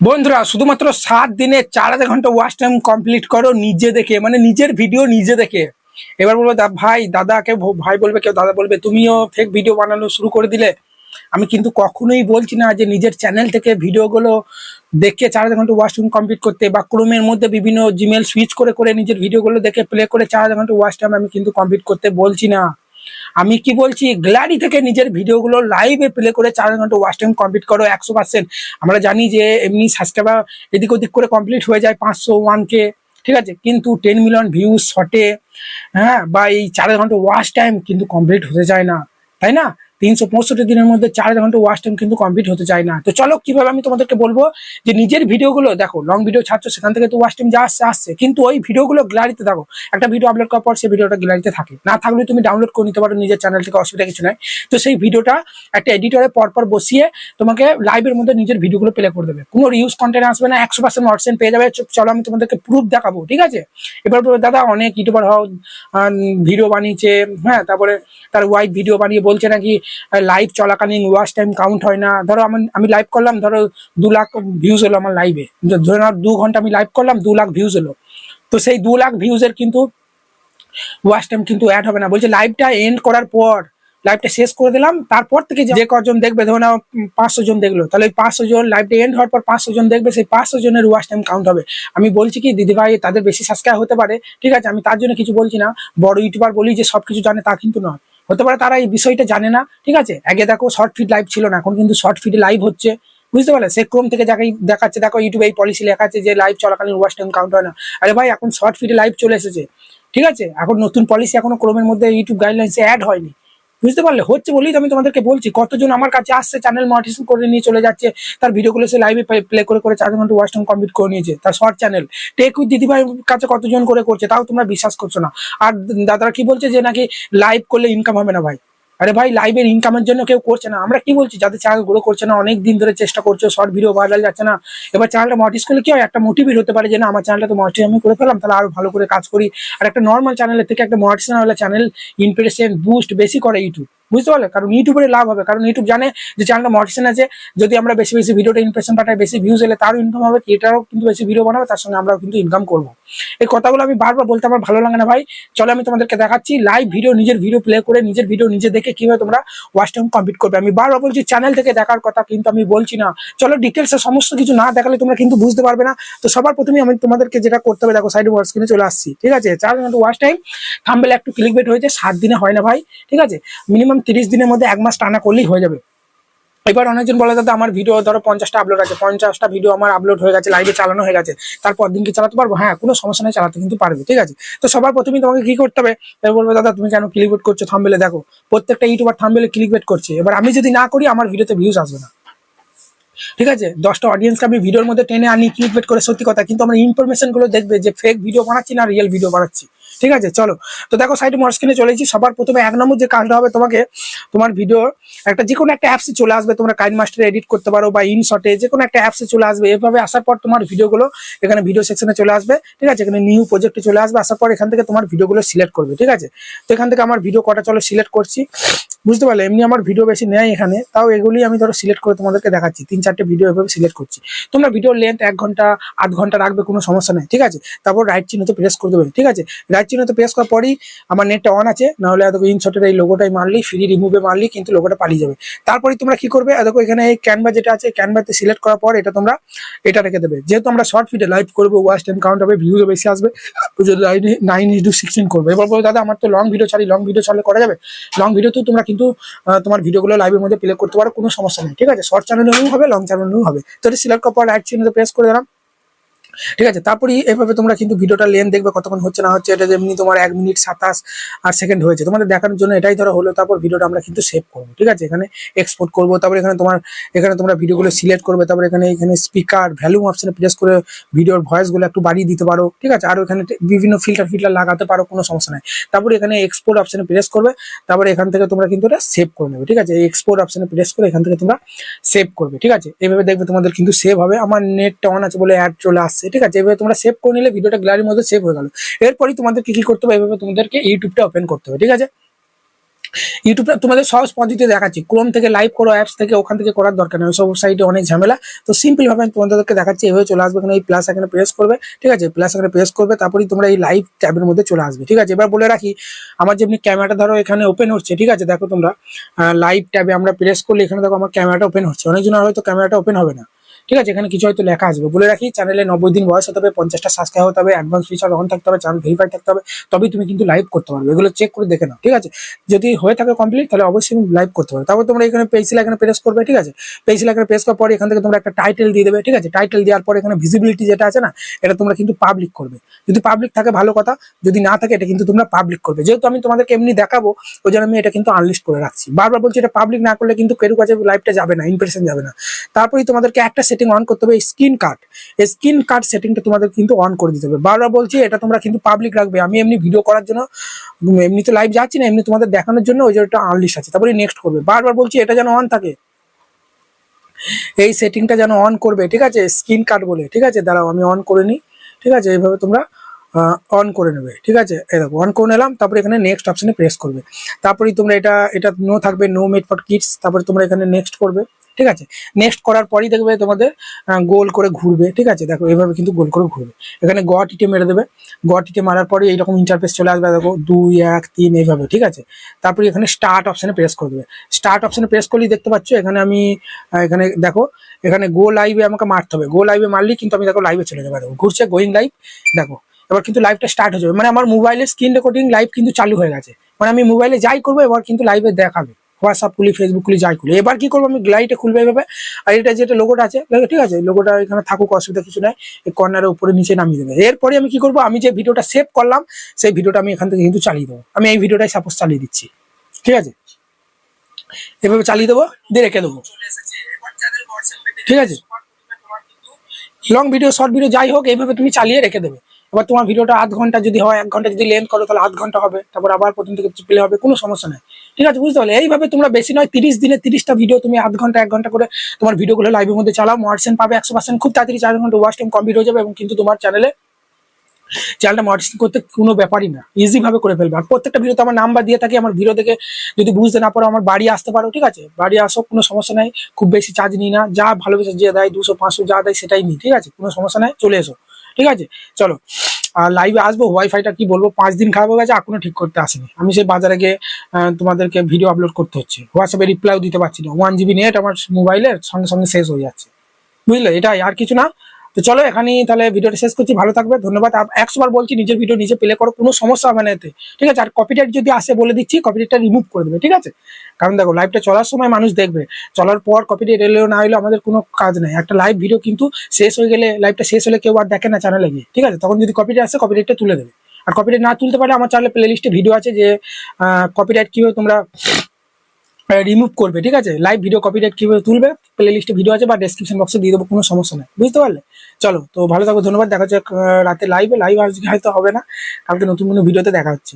বন্ধুরা, শুধুমাত্র সাত দিনে চার হাজার ঘণ্টা ওয়াচ টাইম কমপ্লিট করো, নিজে দেখে মানে নিজের ভিডিও নিজে দেখে। এবার বলব ভাই, দাদাকে ভাই বলবে, কেউ দাদা বলবে, তুমিও ফেক ভিডিও বানানো শুরু করে দিলে। আমি কিন্তু কখনোই বলছি না যে নিজের চ্যানেল থেকে ভিডিওগুলো দেখে চার হাজার ঘণ্টা ওয়াচ টাইম কমপ্লিট করতে, বা ক্রোমের মধ্যে বিভিন্ন জিমেল সুইচ করে করে নিজের ভিডিওগুলো দেখে প্লে করে চার হাজার ঘণ্টা ওয়াচ টাইম আমি কিন্তু কমপ্লিট করতে বলছি না। আমি কি বলছি গ্যালারি থেকে নিজের ভিডিওগুলো লাইভে প্লে করে চার ঘণ্টা ওয়াচ টাইম কমপ্লিট করো, একশো পার্সেন্ট আমরা জানি যে এমনি সাবস্ক্রাইবার এদিক ওদিক করে কমপ্লিট হয়ে যায় পাঁচশো ওয়ানকে ঠিক আছে? কিন্তু টেন মিলিয়ন ভিউজ শটে হ্যাঁ বা এই চার ঘণ্টা ওয়াচ টাইম কিন্তু কমপ্লিট হতে যায় না, তাই না? তিনশো পঁয়ষট্টি দিনের মধ্যে চার ঘণ্টা ওয়াচ টাইম কিন্তু কমপ্লিট হতে চায় না। তো চলো কীভাবে আমি তোমাদেরকে বলব যে নিজের ভিডিওগুলো দেখো লং ভিডিও ছাড়ছো, সেখান থেকে তো ওয়াচ টাইম যা আসছে আসছে। কিন্তু ওই ভিডিওগুলো গ্যালারিতে দেখো, একটা ভিডিও আপলোড করার পর সেই ভিডিওটা গ্যালারিতে থাকে। না থাকলে তুমি ডাউনলোড করে নিতে পারো, নিজের চ্যানেল থেকে অসুবিধা কিছু নাই। তো সেই ভিডিওটা একটা এডিটরে পরপর বসিয়ে তোমাকে লাইভের মধ্যে নিজের ভিডিওগুলো প্লে করে দেবে। কোনো রিউজ কন্টেন্ট আসবে না, একশো পার্সেন্ট অপশন পেয়ে যাবে। চলো আমি তোমাদেরকে প্রুফ দেখাবো, ঠিক আছে? এবার দাদা, অনেক ইউটিউবার হও ভিডিও বানিয়েছে হ্যাঁ তারপরে তার ওয়াইফ ভিডিও বানিয়ে বলছে নাকি লাইভ চলাকালীন ওয়াচ টাইম কাউন্ট হয় না। ধরো আমি আমি লাইভ করলাম, ধরো দু লাখ ভিউজ হলো আমার লাইভে ধরে নাও দু ঘণ্টা আমি লাইভ করলাম, দু লাখ ভিউজ হলো। তো সেই দু লাখ ভিউজের কিন্তু ওয়াচ টাইম কিন্তু অ্যাড হবে না। বলছে লাইভটা এন্ড করার পর লাইভটা শেষ করে দিলাম, তারপর থেকে যে কজন দেখবে, ধরো না পাঁচশো জন দেখল, তাহলে ওই পাঁচশো জন লাইভটা এন্ড হওয়ার পর পাঁচশো জন দেখবে, সেই পাঁচশো জনের ওয়াচ টাইম কাউন্ট হবে। আমি বলছি কি, দিদিভাই, তাদের বেশি সাবস্ক্রাইব হতে পারে, ঠিক আছে? আমি তার জন্য কিছু বলছি না। বড় ইউটিউবার বলি যে সবকিছু জানে, তা কিন্তু নয়। হতে পারে তারা এই বিষয়টা জানে না, ঠিক আছে? আগে দেখো শর্ট ফিড লাইভ ছিল না, এখন কিন্তু শর্ট ফিড লাইভ হচ্ছে, বুঝতে পারলে? সে ক্রোম থেকে যাকে দেখাচ্ছে, দেখো ইউটিউবে এই পলিসি লেখা আছে যে লাইভ চলাকালীন ওয়াশ টাইম কাউন্ট হয় না। আরে ভাই, এখন শর্ট ফিডে লাইভ চলে এসেছে, ঠিক আছে? এখন নতুন পলিসি এখনও ক্রোমের মধ্যে ইউটিউব গাইডলাইন্সে অ্যাড হয়নি। বুঝতে পারলে? হচ্ছে বলেই তো আমি তোমাদেরকে বলছি, কতজন আমার কাছে আসছে চ্যানেল মনিটাইজেশন করে নিয়ে চলে যাচ্ছে, তার ভিডিওগুলো সে লাইভে প্লে করে করে চার ঘণ্টা ওয়াচ কমপ্লিট করে নিয়েছে, তার শর্ট চ্যানেল টেক উইথ দিদিভাই কাছে কতজন করে করছে, তাও তোমরা বিশ্বাস করছ না। আর দাদারা কি বলছে যে, নাকি লাইভ করলে ইনকাম হবে না ভাই? আরে ভাই লাইভের ইনকামের জন্য কেউ করছে না। আমরা কি বলছি? যাদের চ্যানেল গ্রো করছে না, অনেক দিন ধরে চেষ্টা করছ শর্ট ভিডিও ভাইরাল যাচ্ছে না। এবার চ্যানেলটা মটিস করলে কি হয়? একটা মোটিভেট হতে পারে যে, না, আমার চ্যানেলটা তো মটিস আমি করে ফেলাম তাহলে আরও ভালো করে কাজ করি। আর একটা নর্মাল চ্যানেলের থেকে একটা মটিসন হলে চ্যানেল ইনপ্রেশন বুস্ট বেশি করে ইউটিউব বুঝতে পারলে কারণ ইউটিউবের লাভ হবে। কারণ ইউটিউব জানে যে চ্যানেলটা মডিশন আছে, যদি আমরা বেশি বেশি ভিডিওটা ইমপ্রেশন পাঠাই, বেশি ভিউজ এলে তারও ইনকাম হবে এটারও কিন্তু বেশি ভিডিও বানাবে, তার সঙ্গে আমরাও কিন্তু ইনকাম করব। এই কথাগুলো আমি বারবার বলতে আমার ভালো লাগে না ভাই। চলো, আমি তোমাদেরকে দেখাচ্ছি লাইভ ভিডিও নিজের ভিডিও প্লে করে, নিজের ভিডিও নিজে দেখে কীভাবে তোমরা ওয়াচ টাইম কমপ্লিট করবে। আমি বারবার বলছি চ্যানেল থেকে দেখার কথা কিন্তু আমি বলছি না। চলো ডিটেলসে সমস্ত কিছু না দেখালে তোমরা কিন্তু বুঝতে পারবে না। তো সবার প্রথমে আমি তোমাদেরকে যেটা করতে হবে, দেখো সাইড ওয়ার্ড স্ক্রিনে চলে আসছি, ঠিক আছে? চার ঘণ্টা ওয়াচ টাইম থাম্বেল একটু ক্লিক বেট হয়েছে, সাত দিনে হয় না ভাই, ঠিক আছে? মিনিমাম তিরিশ দিনের মধ্যে এক মাস টানা করলেই হয়ে যাবে। এবার অনেকজন বলে, দাদা, আমার ভিডিও ধরো পঞ্চাশটা আপলোড আছে। পঞ্চাশটা ভিডিও আমার আপলোড হয়ে গেছে লাইভে চালানো হয়ে গেছে। তারপর দিন কি চালাতে পারব? হ্যাঁ কোনো সমস্যা নেই, চালাতে কিন্তু পারবে, ঠিক আছে? তো সবার প্রথমে তোমাকে কি করতে হবে? এবার বলবে, দাদা, তুমি কেন ক্লিক বেট করছ? থাম্বেলে দেখো। প্রত্যেকটা ইউটিউবার থাম্বেলে ক্লিক বেট করছে। এবার আমি যদি না করি, আমার ভিডিওতে ভিউজ আসবে না। ঠিক আছে? দশটা অডিয়েন্সকে আমি ভিডিওর মধ্যে টেনে আনি ক্লিক বেট করে, সত্যি কথা। কিন্তু আমার ইনফরমেশনগুলো দেখবে যে ফেক ভিডিও বানাচ্ছি না রিয়েল ভিডিও বানাচ্ছি। ঠিক আছে, চলো। তো দেখো সাইড মোর স্ক্রিনে চলেছি সবার প্রথমে এক নম্বর যে কাজটা হবে, তোমাকে তোমার ভিডিও একটা যে কোনো একটা অ্যাপসে চলে আসবে। তোমরা কাইন মাস্টারে এডিট করতে পারো বা ইনশটে যে কোনো একটা অ্যাপসে চলে আসবে। এভাবে আসার পর তোমার ভিডিওগুলো এখানে ভিডিও সেকশনে চলে আসবে। ঠিক আছে, এখানে নিউ প্রজেক্টে চলে আসবে। আসার পর এখান থেকে তোমার ভিডিওগুলো সিলেক্ট করবে। ঠিক আছে? তো এখান থেকে আমার ভিডিও কটা চলো সিলেক্ট করছি। বুঝতে পারলে, এমনি আমার ভিডিও বেশি নেয় এখানে, তাও এগুলি আমি ধরো সিলেক্ট করে তোমাদেরকে দেখাচ্ছি, তিন চারটে ভিডিও এভাবে সিলেক্ট করছি। তোমরা ভিডিওর লেন্থ এক ঘণ্টা, আধ ঘণ্টা রাখবে, কোনো সমস্যা নেই, ঠিক আছে? তারপর রাইট চিহ্নতে প্রেস করে দেবে, ঠিক আছে? রাইট চিহ্নতে প্রেস করার পরই আমার নেটটা অন আছে, নাহলে এত ইনশটের এই লোগোটাই মারলি ফ্রি রিমুভে মারলি, কিন্তু লোগোটা পালিয়ে যাবে। তারপরে তোমরা কি করবে দেখো এখানে এই ক্যানভা যেটা আছে ক্যানভাতে সিলেক্ট করার পর এটা তোমরা, এটা রেখে দেবে। যেহেতু আমরা শর্ট ফিডে লাইভ করব ওয়াচ টাইম কাউন্ট হবে ভিউজও বেশি আসবে নাইন ইস টু সিক্সটিন করবে। এবার বলো, দাদা, আমার তো লং ভিডিও ছাড়ি লং ভিডিও ছাড়লে করা যাবে? লং ভিডিও তো তোমরা কিন্তু তোমার ভিডিওগুলো লাইভের মধ্যে প্লে করতে পারো, কোনো সমস্যা নেই, ঠিক আছে? শর্ট চ্যানেলেও হবে লং চ্যানেলেও হবে। তো সিলেক্ট করার অ্যাড চিহ্নতে প্রেস করে দিলাম। ঠিক আছে? তারপরে এভাবে তোমরা কিন্তু ভিডিওটা লেন দেখবে কতক্ষণ হচ্ছে না হচ্ছে, এটা যেমনি তোমার এক মিনিট সাতাশ আর সেকেন্ড হয়েছে। তোমাদের দেখানোর জন্য এটাই ধরো হলো, তারপর ভিডিওটা আমরা কিন্তু সেভ করব, ঠিক আছে? এখানে এক্সপোর্ট করব, তারপর এখানে তোমার, এখানে তোমরা ভিডিওগুলো সিলেক্ট করবে, তারপর এখানে এখানে স্পিকার ভ্যালুম অপশনে প্রেস করে ভিডিওর ভয়েসগুলো একটু বাড়িয়ে দিতে পারো, ঠিক আছে? আর এখানে বিভিন্ন ফিল্টার ফিল্টার লাগাতে পারো, কোনো সমস্যা নাই। তারপরে এখানে এক্সপোর্ট অপশনে প্রেস করবে, তারপরে এখান থেকে তোমরা কিন্তু এটা সেভ করে নেবে, ঠিক আছে? এক্সপোর্ট অপশনে প্রেস করে এখান থেকে তোমরা সেভ করবে, ঠিক আছে? এভাবে দেখবে তোমাদের কিন্তু সেভ হবে। আমার নেটটা অন আছে বলে অ্যাড চলে আসছে ঠিক আছে? এভাবে তোমরা সেভ করে নিলে ভিডিওটা গ্যালারির মধ্যে সেভ হয়ে গেল। এরপরই তোমাদেরকে কি করতে হবে? এভাবে তোমাদেরকে ইউটিউবটা ওপেন করতে হবে, ঠিক আছে? ইউটিউবটা তোমাদের সহজ পদ্ধতি দেখাচ্ছি। ক্রোম থেকে লাইভ করো অ্যাপস থেকে, ওখান থেকে করার দরকার নেই। সব সাইটে অনেক ঝামেলা। তো সিম্পল ভাবে আমি তোমাদেরকে দেখাচ্ছি। এভাবে চলে আসবে এখানে এই প্লাস এখানে প্রেস করবে, ঠিক আছে? প্লাস এখানে প্রেস করবে, তারপরেই তোমরা এই লাইভ ট্যাবের মধ্যে চলে আসবে, ঠিক আছে? এবার বলে রাখি, আমার যেমনি ক্যামেরাটা ধরো এখানে ওপেন হচ্ছে, ঠিক আছে? দেখো তোমরা লাইভ ট্যাবে আমরা প্রেস করলে এখানে দেখো আমার ক্যামেরাটা ওপেন হচ্ছে। অনেকজনের হয়তো ক্যামেরাটা ওপেন হবে না। ঠিক আছে, এখানে কিছু হয়তো লেখা আসবে। বলে রাখি চ্যানেলে নব্বই দিন বয়স হতে হবে, পঞ্চাশটা সাবস্ক্রাইব হতে হবে অ্যাডভান্স ফিচার অন থাকতে হবে চ্যানেল ভেরিফাই থাকতে হবে, তবেই তুমি কিন্তু লাইভ করতে পারবে। এগুলো চেক করে দেখে নাও, ঠিক আছে? যদি হয়ে থাকে কমপ্লিট তাহলে অবশ্যই লাইভ করতে পারবে। তারপর তোমরা এখানে পেন্সিল এখানে প্রেস করবে, ঠিক আছে? পেন্সিল এখানে প্রেস করার পরে এখান থেকে তোমরা একটা টাইটেল দিয়ে দেবে, ঠিক আছে? টাইটেল দেওয়ার পরে এখানে ভিজিবিলিটি যেটা আছে না, এটা তোমরা কিন্তু পাবলিক করবে। যদি পাবলিক থাকে, ভালো কথা, যদি না থাকে, এটা কিন্তু তোমরা পাবলিক করবে। যেহেতু আমি তোমাদেরকে এমনি দেখাবো, ওই জন্য আমি এটা কিন্তু আনলিস্ট করে রাখছি। বারবার বলছি এটা পাবলিক না করলে কিন্তু কেউ কাছে লাইভটা যাবে না ইমপ্রেশন যাবে না। তারপরেই তোমাদেরকে একটা সেটিং অন করতে হবে স্ক্রিন কার্ড স্ক্রিন কার্ড সেটিংটা তোমাদের কিন্তু অন করে দিতে হবে। বারবার বলছি, এটা তোমরা কিন্তু পাবলিক রাখবে। আমি এমনি ভিডিও করার জন্য এমনি তো লাইভ যাচ্ছি না, এমনি তোমাদের দেখানোর জন্য ওই যে জন্য আনলিস্ট আছে। তারপরে নেক্সট করবে। বারবার বলছি, এটা যেন অন থাকে। এই সেটিংটা যেন অন করবে, ঠিক আছে? স্ক্রিন কার্ড বলে, ঠিক আছে? দাঁড়াও, আমি অন করে নিই, ঠিক আছে? এইভাবে তোমরা অন করে নেবে, ঠিক আছে? এরকম অন করে নিলাম, তারপরে এখানে নেক্সট অপশানে প্রেস করবে। তারপরেই তোমরা এটা এটা নো থাকবে নো মেড ফর কিডস তারপরে তোমরা এখানে নেক্সট করবে। ঠিক আছে? নেক্সট করার পরই দেখবে তোমাদের গোল করে ঘুরবে, ঠিক আছে? দেখো এইভাবে কিন্তু গোল করে ঘুরবে। এখানে গ টিটে মেরে দেবে। গ টিটে মারার পরে এইরকম ইন্টারফেস চলে আসবে, দেখো, দুই, এক, তিন, এইভাবে, ঠিক আছে? তারপরে এখানে স্টার্ট অপশানে প্রেস করে দেবে। স্টার্ট অপশানে প্রেস করলেই দেখতে পাচ্ছ, এখানে আমি এখানে দেখো, এখানে গো লাইভে আমাকে মারতে হবে। গো লাইভে মারলেই কিন্তু আমি দেখো লাইভে চলে যাব। দেখো, ঘুরছে গোয়িং লাইভ দেখো। এবার কিন্তু লাইভটা স্টার্ট হয়ে যাবে। মানে আমার মোবাইলের স্ক্রিন রেকর্ডিং লাইভ কিন্তু চালু হয়ে গেছে। মানে আমি মোবাইলে যাই করব, এবার কিন্তু লাইভে দেখাবে। হোয়াটসঅ্যাপ খুলি ফেসবুক খুলি, যাই খুলি। এবার কি করব আমি? লাইটে খুলবে এভাবে আর এটা যেটা লোগোটা আছে ঠিক আছে? লোগোটা এখানে থাকুক, অসুবিধা কিছু নাই। এই কর্নারের উপরে, নিচে নামিয়ে দেবে। এরপরে আমি কি করব? আমি যে ভিডিওটা সেভ করলাম, সেই ভিডিওটা আমি এখান থেকে কিন্তু চালিয়ে দেবো। আমি এই ভিডিওটাই সাপোজ চালিয়ে দিচ্ছি। ঠিক আছে? এভাবে চালিয়ে দেবো, দিয়ে রেখে দেবো। ঠিক আছে? লং ভিডিও শর্ট ভিডিও যাই হোক, এইভাবে তুমি চালিয়ে রেখে দেবে। এবার তোমার ভিডিওটা আধ ঘণ্টা যদি হয়, এক ঘণ্টা যদি লেন্থ করো, তাহলে আধ ঘণ্টা হবে। তারপর আবার প্রথম থেকে প্লে হবে, কোনো সমস্যা নেই। ঠিক আছে, বুঝতে পারলে? এইভাবে তোমরা বেশি নয়, তিরিশ দিনে তিরিশটা ভিডিও তুমি আধ ঘণ্টা, এক ঘণ্টা করে তোমার ভিডিওগুলো লাইভের মধ্যে চালাও। মডসেন পাবে একশো পার্সেন্ট খুব তাড়াতাড়ি চার ঘণ্টা ওয়াচ টাইম কমপ্লিট হয়ে যাবে এবং কিন্তু তোমার চ্যানেলে চ্যানেলটা মডিফিকেশন করতে কোনো ব্যাপারই না। ইজি ভাবে করে ফেলবে। আর প্রত্যেকটা ভিডিওতে আমার নাম্বার দিয়ে থাকি, আমার ভিডিও দেখে যদি বুঝতে না পারো, আমার বাড়ি আসতে পারো, ঠিক আছে? বাড়ি আসো, কোনো সমস্যা নাই। খুব বেশি চার্জ নিই না। যা ভালোবেসে যে দেয়, দুশো, পাঁচশো যা দেয়, সেটাই নিই, ঠিক আছে? কোনো সমস্যা নাই, চলে এসো। ঠিক আছে? চলো। আর লাইভে আসব ওয়াইফাইটা কি বলব? পাঁচ দিন খারাপ হয়ে গেছে, এখনও ঠিক করতে আসেনি। আমি সেই বাজারে গিয়ে তোমাদেরকে ভিডিও আপলোড করতে হচ্ছে। হোয়াটসঅ্যাপে রিপ্লাইও দিতে পারছি না। ওয়ান জিবি নেট আমার মোবাইলের সঙ্গে সঙ্গে শেষ হয়ে যাচ্ছে। বুঝলে? এটাই আর কিছু না। তো চলো এখানেই তাহলে ভিডিওটা শেষ করছি। ভালো থাকবে, ধন্যবাদ। আর একশো বার বলছি নিজের ভিডিও নিজে প্লে করো, কোনো সমস্যা হবে না এতে। ঠিক আছে? আর কপিরাইট যদি আসে বলে দিচ্ছি কপিরাইটটা রিমুভ করে দেবে, ঠিক আছে? কারণ দেখো লাইভটা চলার সময় মানুষ দেখবে। চলার পর কপিরাইট এলেও না এলেও আমাদের কোনো কাজ নেই। একটা লাইভ ভিডিও কিন্তু শেষ হয়ে গেলে লাইভটা শেষ হলে কেউ আর দেখে না চ্যানেলে গিয়ে, ঠিক আছে? তখন যদি কপিরাইট আসে কপিরাইটটা তুলে দেবে। আর কপিরাইট না তুলতে পারলে আমার চ্যানেলে প্লে লিস্টে ভিডিও আছে যে কপিরাইট কীভাবে তোমরা রিমুভ করবে, ঠিক আছে? লাইভ ভিডিও কপিরাইট কীভাবে তুলবে প্লে লিস্টে ভিডিও আছে বা ডেসক্রিপশন বক্সে দিয়ে দেবো, কোনো সমস্যা নেই, বুঝতে পারলে? চলো, তো ভালো থাকো, ধন্যবাদ, দেখা হচ্ছে রাতে লাইভে লাইভ আজকে হয়তো হবে না, কালকে নতুন কোনো ভিডিওতে দেখা হচ্ছে।